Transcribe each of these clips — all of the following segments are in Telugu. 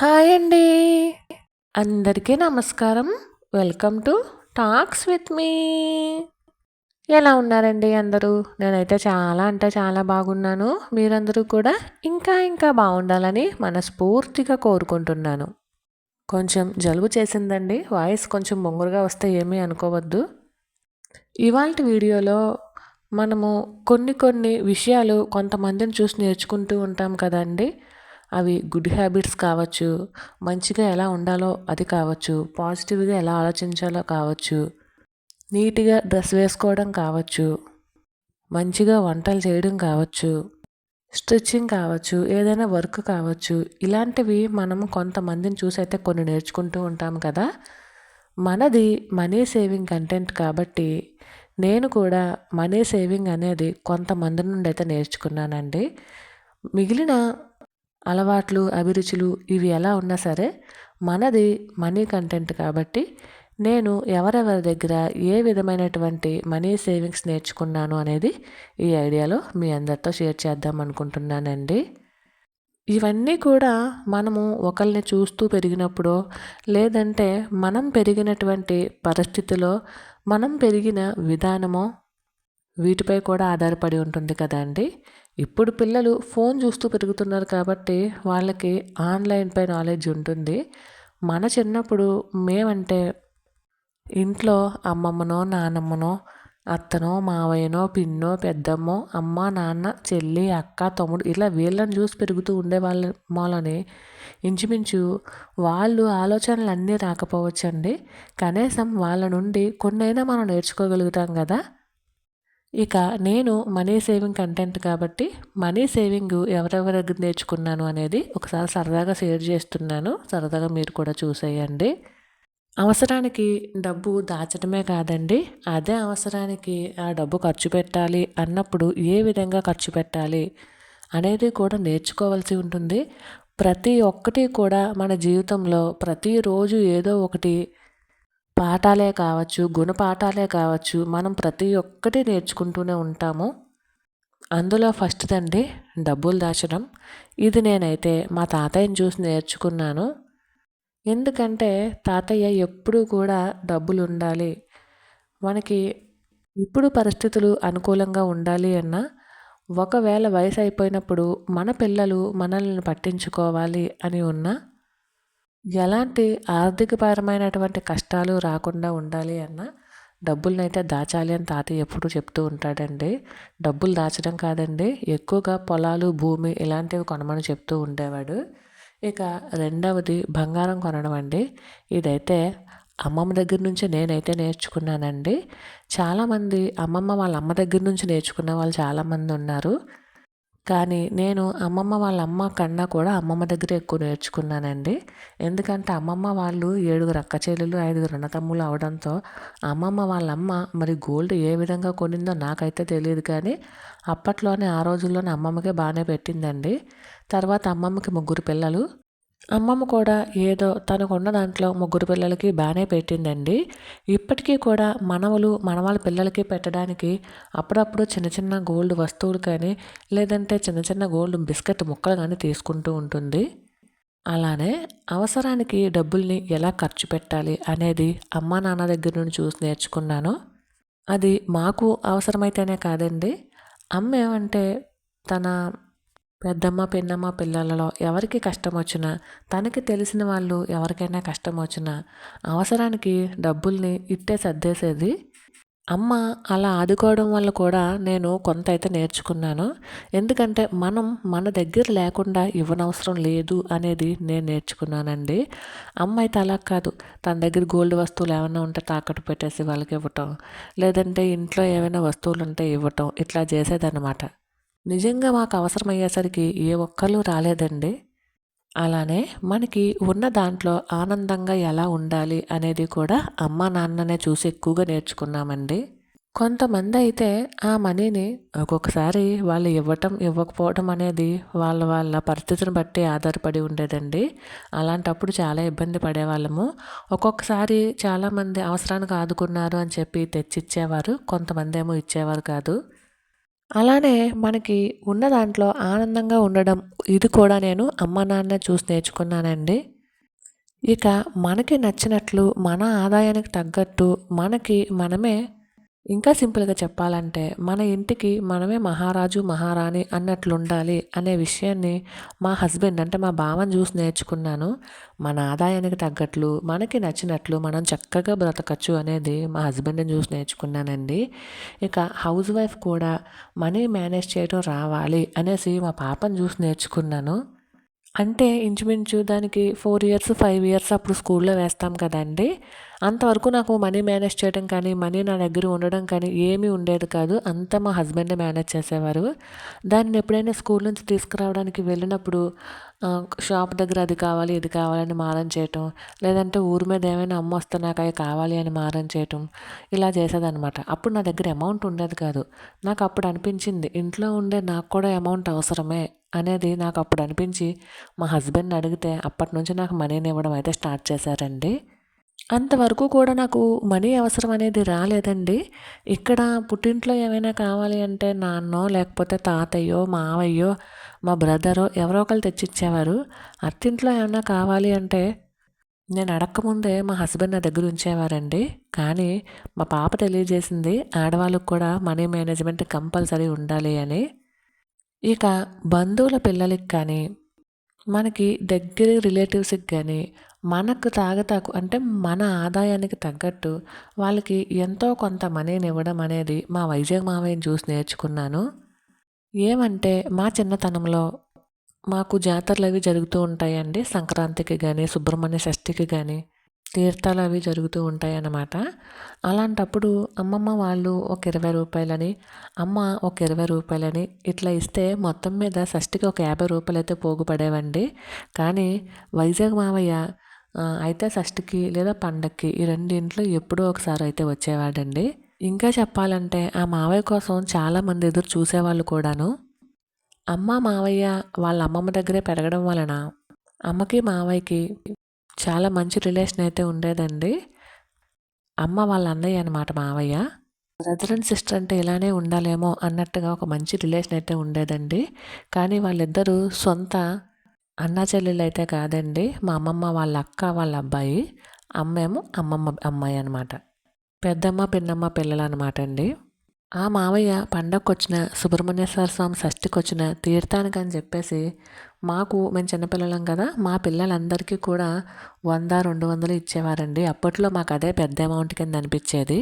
హాయ్ అండి. అందరికీ నమస్కారం. Welcome to talks with me. ఎలా ఉన్నారండి అందరూ? నేనైతే చాలా అంటే చాలా బాగున్నాను. మీరందరూ కూడా ఇంకా ఇంకా బాగుండాలని మనస్ఫూర్తిగా కోరుకుంటున్నాను. కొంచెం జలుబు చేసిందండి. వాయిస్ కొంచెం బొంగురుగా వస్తే ఏమీ అనుకోవద్దు. ఇవాళ వీడియోలో మనము కొన్ని కొన్ని విషయాలు కొంతమందిని చూసి నేర్చుకుంటూ ఉంటాం కదండి. అవి గుడ్ హ్యాబిట్స్ కావచ్చు మంచిగా ఎలా ఉండాలో అది కావచ్చు పాజిటివ్గా ఎలా ఆలోచించాలో కావచ్చు నీట్గా డ్రెస్ వేసుకోవడం కావచ్చు మంచిగా వంటలు చేయడం కావచ్చు స్టిచ్చింగ్ కావచ్చు ఏదైనా వర్క్ కావచ్చు ఇలాంటివి మనం కొంతమందిని చూసి అయితే కొన్ని నేర్చుకుంటూ ఉంటాం కదా. మనది మనీ సేవింగ్ కంటెంట్ కాబట్టి నేను కూడా మనీ సేవింగ్ అనేది కొంతమంది నుండి అయితే నేర్చుకున్నానండి. మిగిలిన అలవాట్లు అభిరుచులు ఇవి ఎలా ఉన్నా సరే మనది మనీ కంటెంట్ కాబట్టి నేను ఎవరెవరి దగ్గర ఏ విధమైనటువంటి మనీ సేవింగ్స్ నేర్చుకున్నాను అనేది ఈ ఐడియాలో మీ అందరితో షేర్ చేద్దాం అనుకుంటున్నానండి. ఇవన్నీ కూడా మనము ఒకరిని చూస్తూ పెరిగినప్పుడు లేదంటే మనం పెరిగినటువంటి పరిస్థితిలో మనం పెరిగిన విధానమో వీటిపై కూడా ఆధారపడి ఉంటుంది కదండి. ఇప్పుడు పిల్లలు ఫోన్ చూస్తూ పెరుగుతున్నారు కాబట్టి వాళ్ళకి ఆన్లైన్పై నాలెడ్జ్ ఉంటుంది. మన చిన్నప్పుడు మేమంటే ఇంట్లో అమ్మమ్మనో నానమ్మనో అత్తనో మావయ్యనో పిన్నో పెద్దమ్మో అమ్మ నాన్న చెల్లి అక్క తమ్ముడు ఇలా వీళ్ళని చూసి పెరుగుతూ ఉండే వాళ్ళ మూలని ఇంచుమించు వాళ్ళు ఆలోచనలు అన్నీ రాకపోవచ్చండి. కనీసం వాళ్ళ నుండి కొన్నైనా మనం నేర్చుకోగలుగుతాం కదా. ఇక నేను మనీ సేవింగ్ కంటెంట్ కాబట్టి మనీ సేవింగ్ ఎవరెవరి దగ్గర నేర్చుకున్నాను అనేది ఒకసారి సరదాగా షేర్ చేస్తున్నాను. సరదాగా మీరు కూడా చూసేయండి. అవసరానికి డబ్బు దాచడమే కాదండి. అదే అవసరానికి ఆ డబ్బు ఖర్చు పెట్టాలి అన్నప్పుడు ఏ విధంగా ఖర్చు పెట్టాలి అనేది కూడా నేర్చుకోవాల్సి ఉంటుంది. ప్రతి ఒక్కటి కూడా మన జీవితంలో ప్రతిరోజు ఏదో ఒకటి పాఠాలే కావచ్చు గుణపాఠాలే కావచ్చు మనం ప్రతి ఒక్కటి నేర్చుకుంటూనే ఉంటాము. అందులో ఫస్ట్ అండి డబ్బులు దాచడం. ఇది నేనైతే మా తాతయ్యని చూసి నేర్చుకున్నాను. ఎందుకంటే తాతయ్య ఎప్పుడూ కూడా డబ్బులు ఉండాలి. మనకి ఇప్పుడు పరిస్థితులు అనుకూలంగా ఉండాలి అన్న ఒకవేళ వయసు అయిపోయినప్పుడు మన పిల్లలు మనల్ని పట్టించుకోవాలి అని ఉన్న ఎలాంటి ఆర్థికపరమైనటువంటి కష్టాలు రాకుండా ఉండాలి అన్న డబ్బులనైతే దాచాలి అని తాతయ్య ఎప్పుడు చెప్తూ ఉంటాడండి. డబ్బులు దాచడం కాదండి ఎక్కువగా పొలాలు భూమి ఇలాంటివి కొనమని చెప్తూ ఉండేవాడు. ఇక రెండవది బంగారం కొనడం అండి. ఇదైతే అమ్మమ్మ దగ్గర నుంచి నేనైతే నేర్చుకున్నానండి. చాలామంది అమ్మమ్మ వాళ్ళ అమ్మ దగ్గర నుంచి నేర్చుకున్న వాళ్ళు చాలామంది ఉన్నారు. కానీ నేను అమ్మమ్మ వాళ్ళ అమ్మ కన్నా కూడా అమ్మమ్మ దగ్గర ఎక్కువ నేర్చుకున్నానండి. ఎందుకంటే అమ్మమ్మ వాళ్ళు ఏడుగురు అక్క చెల్లెలు ఐదుగురు అన్నతమ్ములు అవడంతో అమ్మమ్మ వాళ్ళ అమ్మ మరి గోల్డ్ ఏ విధంగా కొనిందో నాకైతే తెలియదు కానీ అప్పట్లోనే ఆ రోజుల్లోనే అమ్మమ్మకే బాగానే పెట్టిందండి. తర్వాత అమ్మమ్మకి ముగ్గురు పిల్లలు అమ్మమ్మ కూడా ఏదో తనకున్న దాంట్లో ముగ్గురు పిల్లలకి బాగానే పెట్టిందండి. ఇప్పటికీ కూడా మనవలు మనవాళ్ళ పిల్లలకి పెట్టడానికి అప్పుడప్పుడు చిన్న చిన్న గోల్డ్ వస్తువులు కానీ లేదంటే చిన్న చిన్న గోల్డ్ బిస్కెట్ ముక్కలు కానీ తీసుకుంటూ ఉంటుంది. అలానే అవసరానికి డబ్బుల్ని ఎలా ఖర్చు పెట్టాలి అనేది అమ్మా నాన్న దగ్గర నుండి చూసి నేర్చుకున్నాను. అది మాకు అవసరమైతేనే కాదండి. అమ్మ ఏమంటే తన పెద్దమ్మ పెన్నమ్మ పిల్లలలో ఎవరికి కష్టం వచ్చినా తనకి తెలిసిన వాళ్ళు ఎవరికైనా కష్టం వచ్చినా అవసరానికి డబ్బుల్ని ఇట్టే సర్దేసేది? అమ్మ అలా ఆదుకోవడం వల్ల కూడా నేను కొంత అయితే నేర్చుకున్నాను. ఎందుకంటే మనం మన దగ్గర లేకుండా ఇవ్వనవసరం లేదు అనేది నేను నేర్చుకున్నానండి. అమ్మ అయితే అలా కాదు. తన దగ్గర గోల్డ్ వస్తువులు ఏమైనా ఉంటే తాకట్టు పెట్టేసి వాళ్ళకి ఇవ్వటం లేదంటే ఇంట్లో ఏమైనా వస్తువులు ఉంటే ఇవ్వటం ఇట్లా చేసేదన్నమాట. నిజంగా మాకు అవసరమయ్యేసరికి ఏ ఒక్కరు రాలేదండి. అలానే మనకి ఉన్న దాంట్లో ఆనందంగా ఎలా ఉండాలి అనేది కూడా అమ్మ నాన్ననే చూసి ఎక్కువగా నేర్చుకున్నామండి. కొంతమంది అయితే ఆ మనీని ఒక్కొక్కసారి వాళ్ళు ఇవ్వటం ఇవ్వకపోవటం అనేది వాళ్ళ వాళ్ళ పరిస్థితిని బట్టి ఆధారపడి ఉండేదండి. అలాంటప్పుడు చాలా ఇబ్బంది పడేవాళ్ళము. ఒక్కొక్కసారి చాలామంది అవసరానికి ఆదుకున్నారు అని చెప్పి తెచ్చిచ్చేవారు కొంతమంది ఏమో ఇచ్చేవారు కాదు. అలానే మనకి ఉన్న దాంట్లో ఆనందంగా ఉండడం ఇది కూడా నేను అమ్మ నాన్న చూసి నేర్చుకున్నానండి. ఇక మనకి నచ్చినట్లు మన ఆదాయానికి తగ్గట్టు మనకి మనమే ఇంకా సింపుల్గా చెప్పాలంటే మన ఇంటికి మనమే మహారాజు మహారాణి అన్నట్లు ఉండాలి అనే విషయాన్ని మా హస్బెండ్ అంటే మా బావని చూసి నేర్చుకున్నాను. మన ఆదాయానికి తగ్గట్లు మనకి నచ్చినట్లు మనం చక్కగా బ్రతకచ్చు అనేది మా హస్బెండ్ని చూసి నేర్చుకున్నానండి. ఇక హౌస్ వైఫ్ కూడా మనీ మేనేజ్ చేయడం రావాలి అనేసి మా పాపను చూసి నేర్చుకున్నాను. అంటే ఇంచుమించు దానికి ఫోర్ ఇయర్స్ ఫైవ్ ఇయర్స్ అప్పుడు స్కూల్లో వేస్తాం కదండి. అంతవరకు నాకు మనీ మేనేజ్ చేయడం కానీ మనీ నా దగ్గర ఉండడం కానీ ఏమీ ఉండేది కాదు. అంతా మా హస్బెండే మేనేజ్ చేసేవారు. దాన్ని ఎప్పుడైనా స్కూల్ నుంచి తీసుకురావడానికి వెళ్ళినప్పుడు షాప్ దగ్గర అది కావాలి ఇది కావాలని మారం చేయటం లేదంటే ఊరి మీద ఏమైనా అమ్మ వస్తే నాకు అవి కావాలి అని మారం చేయటం ఇలా చేసేదనమాట అప్పుడు నా దగ్గర అమౌంట్ ఉండేది కాదు. నాకు అప్పుడు అనిపించింది ఇంట్లో ఉండే నాకు కూడా అమౌంట్ అవసరమే అనేది నాకు అప్పుడు అనిపించి మా హస్బెండ్ని అడిగితే అప్పటి నుంచి నాకు మనీని ఇవ్వడం అయితే స్టార్ట్ చేశారండి. అంతవరకు కూడా నాకు మనీ అవసరం అనేది రాలేదండి. ఇక్కడ పుట్టింట్లో ఏమైనా కావాలి అంటే నాన్నో లేకపోతే తాతయ్యో మావయ్యో మా బ్రదరు ఎవరో ఒకరు తెచ్చిచ్చేవారు. అత్తింట్లో ఏమైనా కావాలి అంటే నేను అడక్కముందే మా హస్బెండ్ నా దగ్గర ఉంచేవారండి. కానీ మా పాప తెలియజేసింది ఆడవాళ్ళకు కూడా మనీ మేనేజ్మెంట్ కంపల్సరీ ఉండాలి అని. ఇక బంధువుల పిల్లలకి కానీ మనకి దగ్గర రిలేటివ్స్కి కానీ మనకు తాగతాకు అంటే మన ఆదాయానికి తగ్గట్టు వాళ్ళకి ఎంతో కొంత మనీని ఇవ్వడం అనేది మా వైజాగ్ మావయ్యని చూసి నేర్చుకున్నాను. ఏమంటే మా చిన్నతనంలో మాకు జాతరలు అవి జరుగుతూ ఉంటాయండి. సంక్రాంతికి కానీ సుబ్రహ్మణ్య షష్ఠికి కానీ తీర్థాలు అవి జరుగుతూ ఉంటాయి అన్నమాట అలాంటప్పుడు అమ్మమ్మ వాళ్ళు ఒక ఇరవై రూపాయలని అమ్మ ఒక ఇరవై రూపాయలని ఇట్లా ఇస్తే మొత్తం మీద షష్ఠికి ఒక యాభై రూపాయలు అయితే పోగుపడేవండి. కానీ వైజాగ్ మావయ్య అయితే షష్ఠికి లేదా పండక్కి ఈ రెండింట్లో ఎప్పుడో ఒకసారి అయితే వచ్చేవాడండి. ఇంకా చెప్పాలంటే ఆ మావయ్య కోసం చాలామంది ఎదురు చూసేవాళ్ళు కూడాను. అమ్మ మావయ్య వాళ్ళ అమ్మమ్మ దగ్గరే పెరగడం వలన అమ్మకి మావయ్యకి చాలా మంచి రిలేషన్ అయితే ఉండేదండి. అమ్మ వాళ్ళ అన్నయ్య అనమాట మావయ్య. బ్రదర్ అండ్ సిస్టర్ అంటే ఇలానే ఉండాలేమో అన్నట్టుగా ఒక మంచి రిలేషన్ అయితే ఉండేదండి. కానీ వాళ్ళిద్దరూ సొంత అన్నా చెల్లెలు అయితే కాదండి. మా అమ్మమ్మ వాళ్ళ అక్క వాళ్ళ అబ్బాయి అమ్మేమో అమ్మమ్మ అమ్మాయి అనమాట పెద్దమ్మ పిన్నమ్మ పిల్లలు అనమాట అండి ఆ మావయ్య పండగకొచ్చిన సుబ్రహ్మణ్యేశ్వర స్వామి షష్ఠికి వచ్చిన తీర్థానికి అని చెప్పేసి మాకు మేము చిన్నపిల్లలం కదా మా పిల్లలందరికీ కూడా వంద రెండు వందలు ఇచ్చేవారండి. అప్పట్లో మాకు అదే పెద్ద అమౌంట్ కింద అనిపించేది.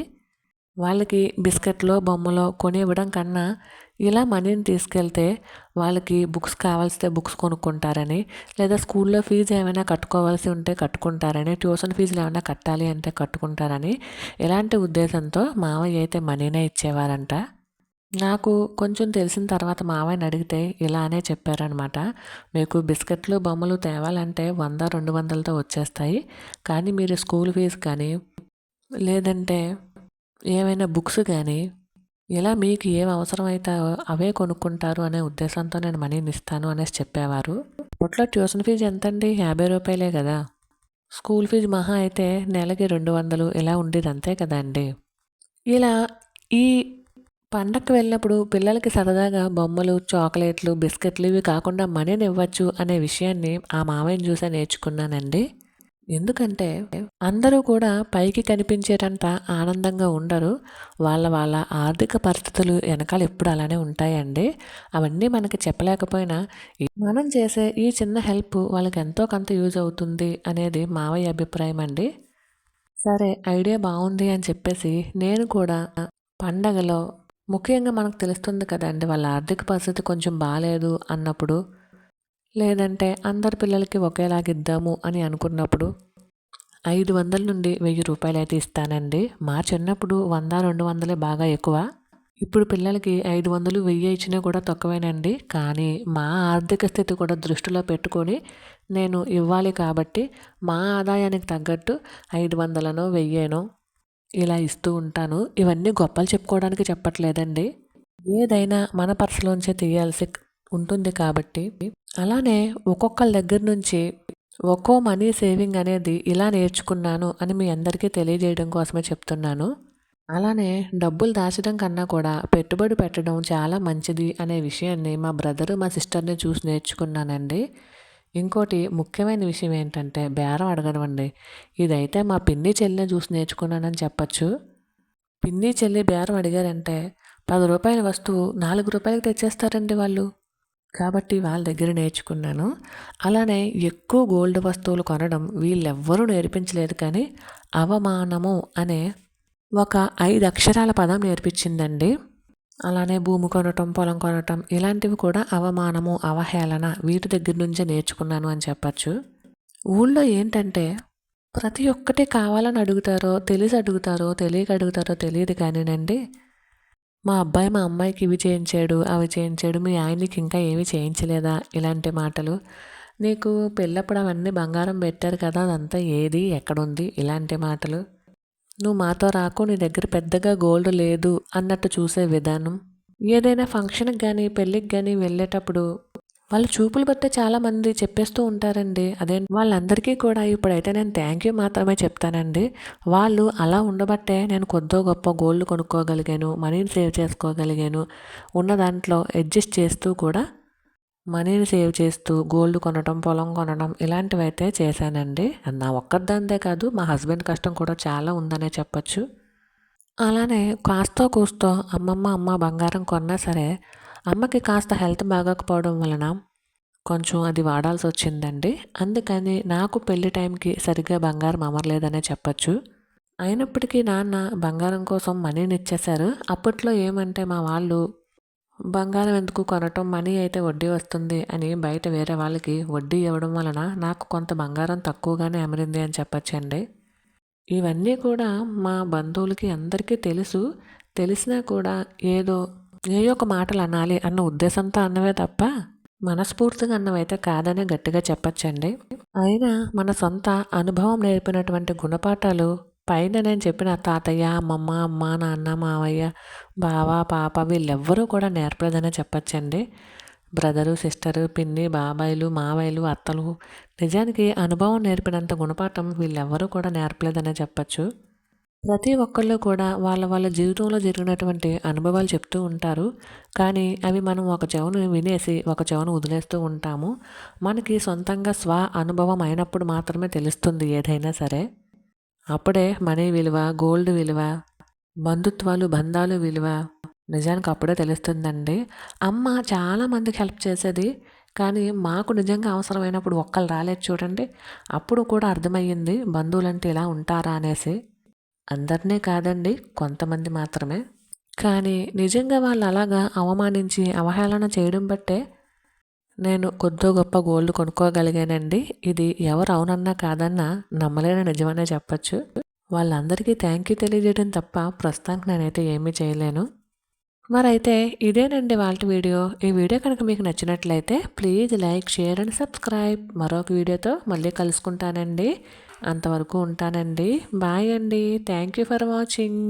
వాళ్ళకి బిస్కెట్లో బొమ్మలో కొని ఇవ్వడం కన్నా ఇలా మనీని తీసుకెళ్తే వాళ్ళకి బుక్స్ కావాల్సితే బుక్స్ కొనుక్కుంటారని లేదా స్కూల్లో ఫీజు ఏమైనా కట్టుకోవాల్సి ఉంటే కట్టుకుంటారని ట్యూషన్ ఫీజులు ఏమైనా కట్టాలి అంటే కట్టుకుంటారని ఇలాంటి ఉద్దేశంతో మావయ్య అయితే మనీనే ఇచ్చేవారంట. నాకు కొంచెం తెలిసిన తర్వాత మావయ్యని అడిగితే ఇలానే చెప్పారనమాట మీకు బిస్కెట్లు బొమ్మలు తేవాలంటే వంద రెండు వందలతో వచ్చేస్తాయి. కానీ మీరు స్కూల్ ఫీజు కానీ లేదంటే ఏమైనా బుక్స్ కానీ ఇలా మీకు ఏం అవసరమైతే అవే కొనుక్కుంటారు అనే ఉద్దేశంతో నేను మనీని ఇస్తాను అనేసి చెప్పేవారు. అప్పట్లో ట్యూషన్ ఫీజు ఎంతండి? యాభై రూపాయలే కదా. స్కూల్ ఫీజు మహా అయితే నెలకి రెండు వందలు ఇలా ఉండేది అంతే కదా అండి. ఇలా ఈ పండగకి వెళ్ళినప్పుడు పిల్లలకి సరదాగా బొమ్మలు చాక్లెట్లు బిస్కెట్లు ఇవి కాకుండా మనీని ఇవ్వచ్చు అనే విషయాన్ని ఆ మామయ్యని చూసే నేర్చుకున్నానండి. ఎందుకంటే అందరూ కూడా పైకి కనిపించేటంత ఆనందంగా ఉండరు. వాళ్ళ వాళ్ళ ఆర్థిక పరిస్థితులు వెనకాల ఎప్పుడు అలానే ఉంటాయండి. అవన్నీ మనకి చెప్పలేకపోయినా మనం చేసే ఈ చిన్న హెల్ప్ వాళ్ళకి ఎంతో కొంత యూజ్ అవుతుంది అనేది మావయ్య అభిప్రాయం అండి. సరే ఐడియా బాగుంది అని చెప్పేసి నేను కూడా పండగలో ముఖ్యంగా మనకు తెలుస్తుంది కదండి వాళ్ళ ఆర్థిక పరిస్థితి కొంచెం బాగాలేదు అన్నప్పుడు లేదంటే అందరి పిల్లలకి ఒకేలాగిద్దాము అని అనుకున్నప్పుడు ఐదు వందల నుండి వెయ్యి రూపాయలు అయితే ఇస్తానండి. మా చిన్నప్పుడు వంద రెండు వందలే బాగా ఎక్కువ. ఇప్పుడు పిల్లలకి ఐదు వందలు వెయ్యి ఇచ్చినా కూడా తక్కువేనండి. కానీ మా ఆర్థిక స్థితి కూడా దృష్టిలో పెట్టుకొని నేను ఇవ్వాలి కాబట్టి మా ఆదాయానికి తగ్గట్టు ఐదు వందలనో వెయ్యేనో ఇలా ఇస్తూ ఉంటాను. ఇవన్నీ గొప్పలు చెప్పుకోవడానికి చెప్పట్లేదండి. ఏదైనా మన పర్సులోంచే తీయాల్సి ఉంటుంది కాబట్టి అలానే ఒక్కొక్కరి దగ్గర నుంచి ఒక్కో మనీ సేవింగ్ అనేది ఇలా నేర్చుకున్నాను అని మీ అందరికీ తెలియజేయడం కోసమే చెప్తున్నాను. అలానే డబ్బులు దాచడం కన్నా కూడా పెట్టుబడి పెట్టడం చాలా మంచిది అనే విషయాన్ని మా బ్రదరు మా సిస్టర్ని చూసి నేర్చుకున్నానండి. ఇంకోటి ముఖ్యమైన విషయం ఏంటంటే బేరం అడగడం అండి. ఇదైతే మా పిన్ని చెల్లిని చూసి నేర్చుకున్నానని చెప్పచ్చు. పిన్ని చెల్లి బేరం అడిగారంటే పది రూపాయల వస్తువు నాలుగు రూపాయలకి తెచ్చేస్తారండి వాళ్ళు. కాబట్టి వాళ్ళ దగ్గర నేర్చుకున్నాను. అలానే ఎక్కువ గోల్డ్ వస్తువులు కొనడం వీళ్ళెవ్వరూ నేర్పించలేదు కానీ అవమానము అనే ఒక ఐదు అక్షరాల పదం నేర్పించిందండి. అలానే భూమి కొనటం పొలం కొనటం ఇలాంటివి కూడా అవమానము అవహేళన వీటి దగ్గర నుంచే నేర్చుకున్నాను అని చెప్పచ్చు. ఊళ్ళో ఏంటంటే ప్రతి ఒక్కటి కావాలని అడుగుతారో తెలిసి అడుగుతారో తెలియక అడుగుతారో తెలియదు కానీనండి. మా అబ్బాయి మా అమ్మాయికి ఇవి చేయించాడు అవి చేయించాడు మీ ఆయనకి ఇంకా ఏమి చేయించలేదా? ఇలాంటి మాటలు. నీకు పెళ్ళప్పుడు అవన్నీ బంగారం పెట్టారు కదా అదంతా ఏది? ఎక్కడుంది? ఇలాంటి మాటలు. నువ్వు మాతో రాకు నీ దగ్గర పెద్దగా గోల్డ్ లేదు అన్నట్టు చూసే విధానం. ఏదైనా ఫంక్షన్కి కానీ పెళ్ళికి కానీ వెళ్ళేటప్పుడు వాళ్ళు చూపులు బట్టే చాలామంది చెప్పేస్తూ ఉంటారండి. అదే వాళ్ళందరికీ కూడా ఇప్పుడైతే నేను థ్యాంక్ యూ మాత్రమే చెప్తానండి. వాళ్ళు అలా ఉండబట్టే నేను కొద్దో గొప్ప గోల్డ్ కొనుక్కోగలిగాను మనీని సేవ్ చేసుకోగలిగాను. ఉన్న దాంట్లో అడ్జస్ట్ చేస్తూ కూడా మనీని సేవ్ చేస్తూ గోల్డ్ కొనడం పొలం కొనడం ఇలాంటివి అయితే చేశానండి నా ఒక్కదాందే కాదు మా హస్బెండ్ కష్టం కూడా చాలా ఉందనే చెప్పచ్చు. అలానే కాస్తో కూస్తో అమ్మమ్మ అమ్మ బంగారం కొన్నా సరే అమ్మకి కాస్త హెల్త్ బాగోకపోవడం వలన కొంచెం అది వాడాల్సి వచ్చిందండి అందుకని నాకు పెళ్ళి టైంకి సరిగ్గా బంగారం అమరలేదనే చెప్పచ్చు. అయినప్పటికీ నాన్న బంగారం కోసం మనీని ఇచ్చేశారు. అప్పట్లో ఏమంటే మా వాళ్ళు బంగారం ఎందుకు కొనటం? మనీ అయితే వడ్డీ వస్తుంది అని బయట వేరే వాళ్ళకి వడ్డీ ఇవ్వడం వలన నాకు కొంత బంగారం తక్కువగానే అమరింది అని చెప్పచ్చండి. ఇవన్నీ కూడా మా బంధువులకి అందరికీ తెలుసు. తెలిసినా కూడా ఏదో ఏ ఒక మాటలు అనాలి అన్న ఉద్దేశంతో అన్నవే తప్ప మనస్ఫూర్తిగా అన్నవైతే కాదని గట్టిగా చెప్పచ్చండి. అయినా మన సొంత అనుభవం నేర్పినటువంటి గుణపాఠాలు పైన నేను చెప్పిన తాతయ్య అమ్మమ్మ అమ్మ నాన్న మావయ్య బావ పాప వీళ్ళెవ్వరూ కూడా నేర్పలేదనే చెప్పచ్చండి. బ్రదరు సిస్టరు పిన్ని బాబాయిలు మావయ్యలు అత్తలు నిజానికి అనుభవం నేర్పినంత గుణపాఠం వీళ్ళెవ్వరూ కూడా నేర్పలేదనే చెప్పచ్చు. ప్రతి ఒక్కళ్ళు కూడా వాళ్ళ వాళ్ళ జీవితంలో జరిగినటువంటి అనుభవాలు చెప్తూ ఉంటారు. కానీ అవి మనం ఒక చెవును వినేసి ఒక చెవును వదిలేస్తూ ఉంటాము. మనకి సొంతంగా స్వ అనుభవం అయినప్పుడు మాత్రమే తెలుస్తుంది ఏదైనా సరే. అప్పుడే మనీ విలువ గోల్డ్ విలువ బంధుత్వాలు బంధాలు విలువ నిజానికి అప్పుడే తెలుస్తుందండి. అమ్మ చాలామందికి హెల్ప్ చేసేది. కానీ మాకు నిజంగా అవసరమైనప్పుడు ఒక్కళ్ళు రాలేదు చూడండి. అప్పుడు కూడా అర్థమయ్యింది బంధువులంటే ఇలా ఉంటారా అనేసి. అందరినే కాదండి కొంతమంది మాత్రమే. కానీ నిజంగా వాళ్ళు అలాగా అవమానించి అవహేళన చేయడం బట్టే నేను కొద్దో గొప్ప గోల్డ్ కొనుక్కోగలిగానండి. ఇది ఎవరు అవునన్నా కాదన్నా నమ్మలేని నిజమనే చెప్పచ్చు. వాళ్ళందరికీ థ్యాంక్ యూ తెలియజేయడం తప్ప ప్రస్తుతానికి నేనైతే ఏమీ చేయలేను. మరైతే ఇదేనండి వాళ్ళ వీడియో. ఈ వీడియో కనుక మీకు నచ్చినట్లయితే please like share and subscribe. మరొక వీడియోతో మళ్ళీ కలుసుకుంటానండి. అంతవరకు ఉంటానండి. బాయ్ అండి. Thank you for watching